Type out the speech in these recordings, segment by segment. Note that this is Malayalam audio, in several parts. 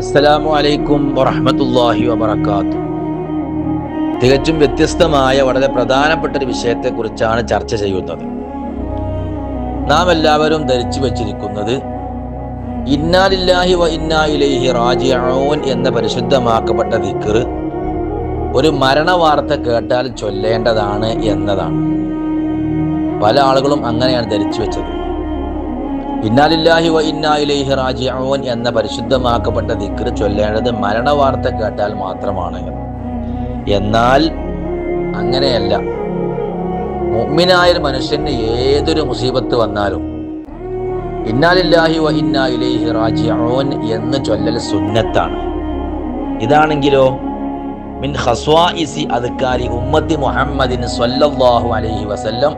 അസ്സലാമു അലൈക്കും വറഹമത്തല്ലാഹി വബർക്കാത്തു തികച്ചും വ്യത്യസ്തമായ വളരെ പ്രധാനപ്പെട്ട ഒരു വിഷയത്തെക്കുറിച്ചാണ് ചർച്ച ചെയ്യുന്നത്. നാം എല്ലാവരും ധരിച്ചു വച്ചിരിക്കുന്നത് ഇന്നാലില്ലാഹി വ ഇന്നാ ഇലൈഹി റാജിഊൻ എന്ന പരിശുദ്ധമാക്കപ്പെട്ട ദിക്ർ ഒരു മരണവാർത്ത കേട്ടാൽ ചൊല്ലേണ്ടതാണ് എന്നതാണ്. പല ആളുകളും അങ്ങനെയാണ് ധരിച്ചു വെച്ചത്. ഇന്നാലില്ലാഹി വ ഇന്നാ ഇലൈഹി റാജിഊൻ എന്ന പരിശുദ്ധമാക്കപ്പെട്ട ദിക്ർ ചൊല്ലേണ്ടത് മരണവാർത്ത കേട്ടാൽ മാത്രമാണ്. എന്നാൽ അങ്ങനെയല്ല. മുഅ്മിനായ ഒരു മനുഷ്യന് ഏതൊരു മുസീബത്ത് വന്നാലും ഇന്നാലില്ലാഹി വ ഇന്നാ ഇലൈഹി റാജിഊൻ എന്ന് ചൊല്ലൽ സുന്നത്താണ്. ഇതാണെങ്കിലോ മിൻ ഖസ്വാഇസി അദ്കാരി ഉമ്മത്തി മുഹമ്മദിൻ സ്വല്ലല്ലാഹു അലൈഹി വസല്ലം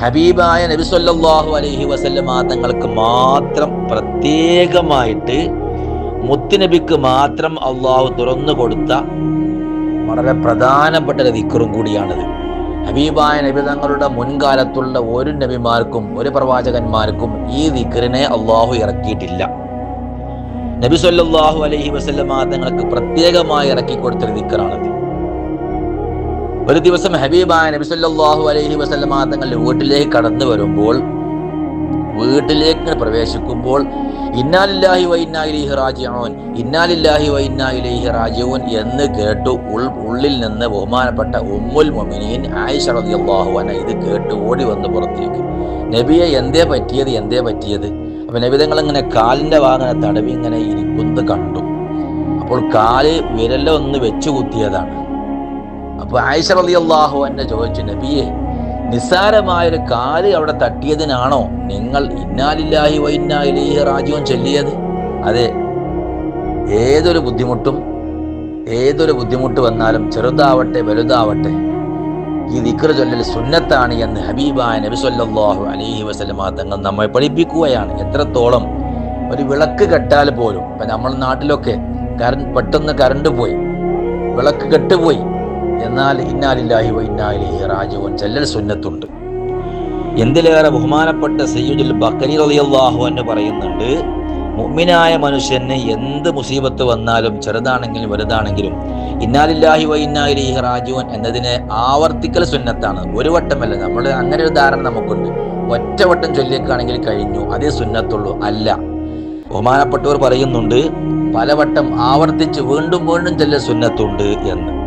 ഹബീബായ നബി സല്ലല്ലാഹു അലൈഹി വസല്ലമ തങ്ങൾക്ക് മാത്രം പ്രത്യേകമായിട്ട് മുത്തുനബിക്ക് മാത്രം അള്ളാഹു തുറന്നു കൊടുത്ത വളരെ പ്രധാനപ്പെട്ട ഒരു വിക്രും കൂടിയാണിത്. ഹബീബായ നബി തങ്ങളുടെ മുൻകാലത്തുള്ള ഒരു നബിമാർക്കും ഒരു പ്രവാചകന്മാർക്കും ഈ വിക്രിനെ അള്ളാഹു ഇറക്കിയിട്ടില്ല. നബി സല്ലല്ലാഹു അലഹി വസല്ലമ തങ്ങൾക്ക് പ്രത്യേകമായി ഇറക്കി കൊടുത്തൊരു ദിക്റാണിത്. ഒരു ദിവസം ഹബീബായ നബി സല്ലല്ലാഹു അലൈഹി വസല്ലമ തങ്ങളുടെ വീട്ടിലേക്ക് കടന്നു വരുമ്പോൾ വീട്ടിലേക്ക് പ്രവേശിക്കുമ്പോൾ ഇന്നാലില്ലാഹി വൈനായി റാജിയോൻ ഇന്നാലില്ലാഹി വൈനായി റാജിയോൻ എന്ന് കേട്ടു ഉൾ ഉള്ളിൽ നിന്ന് ബഹുമാനപ്പെട്ട ഉമ്മുൽ മുഅ്മിനീൻ ആയിഷ റളിയല്ലാഹു അൻഹ ഇത് കേട്ട് ഓടി വന്ന് പുറത്തേക്ക്. നബിയെ എന്തേ പറ്റിയത്? എന്തേ പറ്റിയത്? അപ്പൊ നബിതങ്ങൾ ഇങ്ങനെ കാലിന്റെ വാങ്ങന തടവി ഇങ്ങനെ ഇരിക്കുന്നത് കണ്ടു. അപ്പോൾ കാൽ വിരലൊന്ന് വെച്ചു കുത്തിയതാണ് അപ്പൊ ആയിഷ അള്ളാഹു അൻഹ ചോദിച്ചു നബിയെ നിസ്സാരമായൊരു കാൽ അവിടെ തട്ടിയതിനാണോ നിങ്ങൾ ഇന്നാലില്ലാഹി വ രാജ്യവും റാജിഊൻ ചൊല്ലിയത്? അതെ ഏതൊരു ബുദ്ധിമുട്ടും ഏതൊരു ബുദ്ധിമുട്ട് വന്നാലും ചെറുതാവട്ടെ വലുതാവട്ടെ ഈ നിക്ര ചൊല്ലൽ സുന്നത്താണ് എന്ന് ഹബീബായ നബി സല്ലല്ലാഹു അലൈഹി വസല്ലമ തങ്ങൾ നമ്മെ പഠിപ്പിക്കുകയാണ്. എത്രത്തോളം ഒരു വിളക്ക് കെട്ടാൽ പോലും ഇപ്പം നമ്മൾ നാട്ടിലൊക്കെ കറ പെട്ടെന്ന് കറണ്ട് പോയി വിളക്ക് കെട്ടുപോയി എന്നാൽ ഇന്നാലില്ലാഹി വൈന്നാലിഹി റാജുവൻ ചൊല്ലൽ സുന്നത്തുണ്ട്. എന്തിലേറെ ബഹുമാനപ്പെട്ട സയ്യുദുൽ ബക്കരി റളിയല്ലാഹു അൻഹു പറയുന്നുണ്ട് മുഅ്മിനായ മനുഷ്യന് എന്ത് മുസീബത്ത് വന്നാലും ചെറുതാണെങ്കിലും വലുതാണെങ്കിലും ഇന്നാലില്ലാഹി വൈന്നാലിഹി റാജുവൻ എന്നതിനെ ആവർത്തിക്കൽ സുന്നത്താണ്. ഒരു വട്ടമല്ല നമ്മൾ അങ്ങനെ ഒരു ധാരണ നമുക്കുണ്ട്. ഒറ്റവട്ടം ചൊല്ലിയേക്കാണെങ്കിൽ കഴിഞ്ഞു അതേ സുന്നത്തുള്ളൂ. അല്ല. ബഹുമാനപ്പെട്ടവർ പറയുന്നുണ്ട് പലവട്ടം ആവർത്തിച്ച് വീണ്ടും വീണ്ടും ചെല്ലൽ സുന്നത്തുണ്ട് എന്ന്.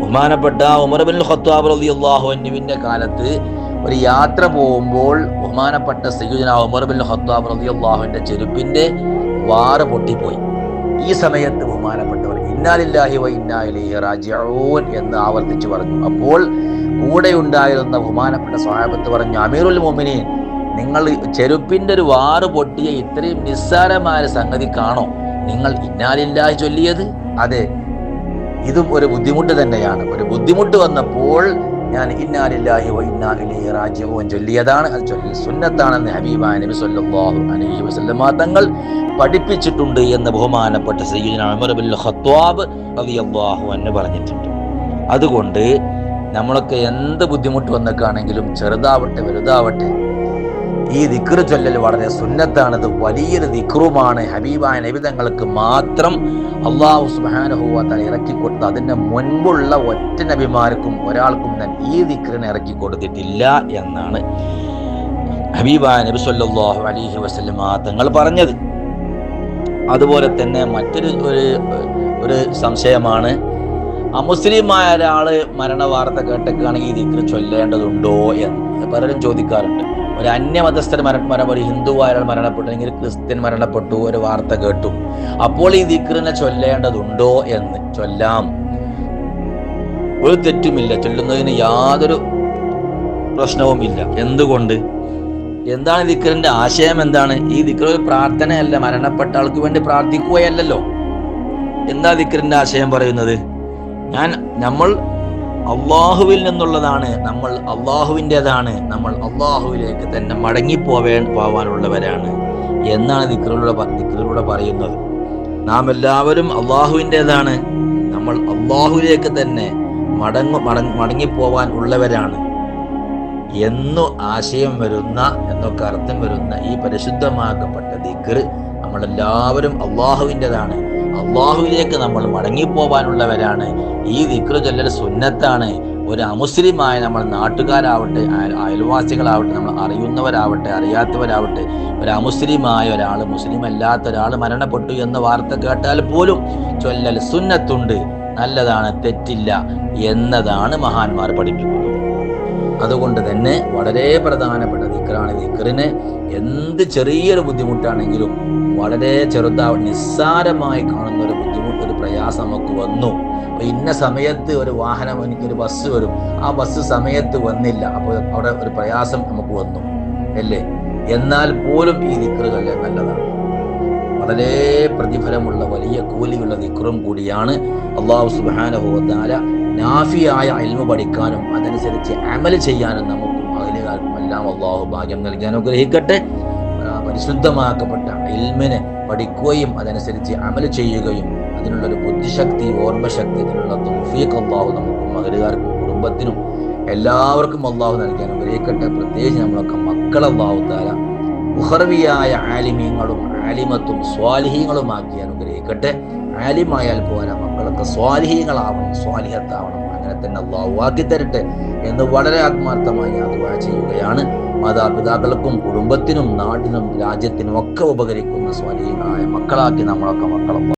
ബഹുമാനപ്പെട്ട ഉമർബിൻ ഖത്താബ് റളിയല്ലാഹു അൻഹുവിന്റെ കാലത്ത് ഒരു യാത്ര പോകുമ്പോൾ ബഹുമാനപ്പെട്ട സയ്യുജന ഉമർബിൻ ഖത്താബ് ഖത്താബ് അള്ളാഹുവിന്റെ ചെരുപ്പിന്റെ വാറ് പൊട്ടിപ്പോയി. ഈ സമയത്ത് ബഹുമാനപ്പെട്ടവർ ഇന്നാലില്ലാഹി വ ഇന്നാലി റാജിഊൻ എന്ന് ആവർത്തിച്ചു പറഞ്ഞു. അപ്പോൾ കൂടെ ഉണ്ടായിരുന്ന ബഹുമാനപ്പെട്ട സ്വഹാബത്ത് പറഞ്ഞു അമീറുൽ മുഅ്മിനീൻ നിങ്ങൾ ചെരുപ്പിന്റെ ഒരു വാറ് പൊട്ടിയ ഇത്രയും നിസ്സാരമായ സംഗതി കാണോ? നിങ്ങൾ ഇന്നാലില്ലാഹി ചൊല്ലിയത്? അതെ ഇതും ഒരു ബുദ്ധിമുട്ട് തന്നെയാണ്. ഒരു ബുദ്ധിമുട്ട് വന്നപ്പോൾ ഞാൻ ഇന്നാലില്ലാഹി ഓ ഇലൈഹി റാജിഊൻ ചൊല്ലിയതാണ്. അത് ചൊല്ലി സുന്നത്താണെന്ന് ഹബീബ നബി സല്ലല്ലാഹു അലൈഹി വസല്ലമ തങ്ങൾ പഠിപ്പിച്ചിട്ടുണ്ട് എന്ന് ബഹുമാനപ്പെട്ട സയ്യിദുന ഉമർ ബിൻ റളിയല്ലാഹു അൻഹു പറഞ്ഞിട്ടുണ്ട്. അതുകൊണ്ട് നമ്മളൊക്കെ എന്ത് ബുദ്ധിമുട്ട് വന്നേക്കാണെങ്കിലും ചെറുതാവട്ടെ വലുതാവട്ടെ ഈ ദിക്റ് ചൊല്ലൽ വളരെ സുന്നത്താണത്. വലിയൊരു ദിക്റുമാണ്. ഹബീബായ നബിതങ്ങൾക്ക് മാത്രം അള്ളാഹു ഇറക്കി കൊടുത്ത അതിന് മുൻപുള്ള ഒറ്റ നബിമാർക്കും ഒരാൾക്കും ഞാൻ ഈ ദിക്റിനെ ഇറക്കി കൊടുത്തിട്ടില്ല എന്നാണ് ഹബീബായ നബി സല്ലല്ലാഹു അലൈഹി വസല്ലമ തങ്ങൾ പറഞ്ഞത്. അതുപോലെ തന്നെ മറ്റൊരു ഒരു ഒരു സംശയമാണ്. അമുസ്ലിമായ മരണ മരണവാർത്ത കേട്ടൊക്കെയാണെങ്കിൽ ഈ ദിക്ർ ചൊല്ലേണ്ടതുണ്ടോ എന്ന് പലരും ചോദിക്കാറുണ്ട്. ഒരു അന്യമതസ്ഥർ മര മരണം ഒരു ഹിന്ദു ആയാൽ മരണപ്പെട്ടു അല്ലെങ്കിൽ ക്രിസ്ത്യൻ മരണപ്പെട്ടു ഒരു വാർത്ത കേട്ടു. അപ്പോൾ ഈ ദിക്റിനെ ചൊല്ലേണ്ടതുണ്ടോ എന്ന് ചൊല്ലാം. ഒരു തെറ്റുമില്ല. ചൊല്ലുന്നതിന് യാതൊരു പ്രശ്നവുമില്ല. എന്തുകൊണ്ട്? എന്താണ് ഈ ദിക്റിന്റെ ആശയം? എന്താണ്? ഈ ദിക്കർ ഒരു പ്രാർത്ഥനയല്ല. മരണപ്പെട്ട ആൾക്ക് വേണ്ടി പ്രാർത്ഥിക്കുകയല്ലല്ലോ. എന്താ ദിക്റിന്റെ ആശയം പറയുന്നത്? ഞാൻ നമ്മൾ അള്ളാഹുവിൽ നിന്നുള്ളതാണ്. നമ്മൾ അള്ളാഹുവിന്റെതാണ്. നമ്മൾ അള്ളാഹുവിലേക്ക് തന്നെ മടങ്ങിപ്പോവേ പോവാനുള്ളവരാണ്. എന്നാണ് ദിക്കറിലൂടെ ദിക്റിലൂടെ പറയുന്നത്. നാം എല്ലാവരും അള്ളാഹുവിന്റെതാണ്. നമ്മൾ അള്ളാഹുവിലേക്ക് തന്നെ മടങ്ങു മടങ്ങി മടങ്ങിപ്പോവാൻ ഉള്ളവരാണ്. എന്നു ആശയം വരുന്ന എന്നൊക്കെ അർത്ഥം വരുന്ന ഈ പരിശുദ്ധമാക്കപ്പെട്ട ദിക്കർ നമ്മളെല്ലാവരും അള്ളാഹുവിന്റെതാണ്. അള്ളാഹുവിലേക്ക് നമ്മൾ മടങ്ങിപ്പോവാനുള്ളവരാണ്. ഈ ദിക്റ് ചൊല്ലൽ സുന്നത്താണ്. ഒരു അമുസ്ലിമായ നമ്മൾ നാട്ടുകാരാവട്ടെ അയൽ- അയൽവാസികളാവട്ടെ നമ്മൾ അറിയുന്നവരാവട്ടെ അറിയാത്തവരാവട്ടെ ഒരു അമുസ്ലിമായ ഒരാൾ മുസ്ലിം അല്ലാത്ത ഒരാൾ മരണപ്പെട്ടു എന്ന വാർത്ത കേട്ടാൽ പോലും ചൊല്ലൽ സുന്നത്തുണ്ട്. നല്ലതാണ് തെറ്റില്ല എന്നതാണ് മഹാന്മാർ പഠിപ്പിക്കുന്നത്. അതുകൊണ്ട് തന്നെ വളരെ പ്രധാനപ്പെട്ട ദിക്കറാണ് ദിക്കറിന് എന്ത് ചെറിയൊരു ബുദ്ധിമുട്ടാണെങ്കിലും വളരെ ചെറുതാ നിസ്സാരമായി കാണുന്ന ഒരു ബുദ്ധിമുട്ട് ഒരു പ്രയാസം നമുക്ക് വന്നു. ഇന്ന സമയത്ത് ഒരു വാഹനം എനിക്കൊരു ബസ് വരും. ആ ബസ് സമയത്ത് വന്നില്ല. അപ്പോൾ അവിടെ ഒരു പ്രയാസം നമുക്ക് വന്നു. അല്ലേ? എന്നാൽ പോലും ഈ ദിക്കറുകളിലെ നല്ലതാണ്. വളരെ പ്രതിഫലമുള്ള വലിയ കൂലിയുള്ള ദിക്റും കൂടിയാണ് അള്ളാഹു സുബാനുഭവത്താല നാഫിയായ അൽമ പഠിക്കാനും അതനുസരിച്ച് അമൽ ചെയ്യാനും നമുക്കും അഖിലുകാർക്കും എല്ലാം അള്ളാഹു ഭാഗ്യം നൽകാൻ അനുഗ്രഹിക്കട്ടെ. പരിശുദ്ധമാക്കപ്പെട്ട ഇൽമിനെ പഠിക്കുകയും അതനുസരിച്ച് അമൽ ചെയ്യുകയും അതിനുള്ളൊരു ബുദ്ധിശക്തി ഓർമ്മശക്തി അതിനുള്ള തൗഫീഖ് അള്ളാഹു നമുക്കും മകരുകാർക്കും കുടുംബത്തിനും എല്ലാവർക്കും അള്ളാഹു നൽകാൻ അനുഗ്രഹിക്കട്ടെ. പ്രത്യേകിച്ച് നമ്മളൊക്കെ മക്കൾ അള്ളാഹു താല ഉഹർവിയായ ആലിമീങ്ങളും ആലിമത്തും സ്വാലിഹീങ്ങളുമാക്കി അനുഗ്രഹിക്കട്ടെ. ആലിമായാൽ പോരാ മക്കളൊക്കെ. സ്വാലിഹീങ്ങളാവണം സ്വാലിഹത്താവണം. അങ്ങനെ തന്നെ അള്ളാഹു തരട്ടെ എന്ന് വളരെ ആത്മാർത്ഥമായി ദുആ ചെയ്യുകയാണ്. മാതാപിതാക്കൾക്കും കുടുംബത്തിനും നാടിനും രാജ്യത്തിനും ഒക്കെ ഉപകരിക്കുന്ന സ്വാലിഹീങ്ങളായ മക്കളാക്കി നമ്മളൊക്കെ മക്കളെ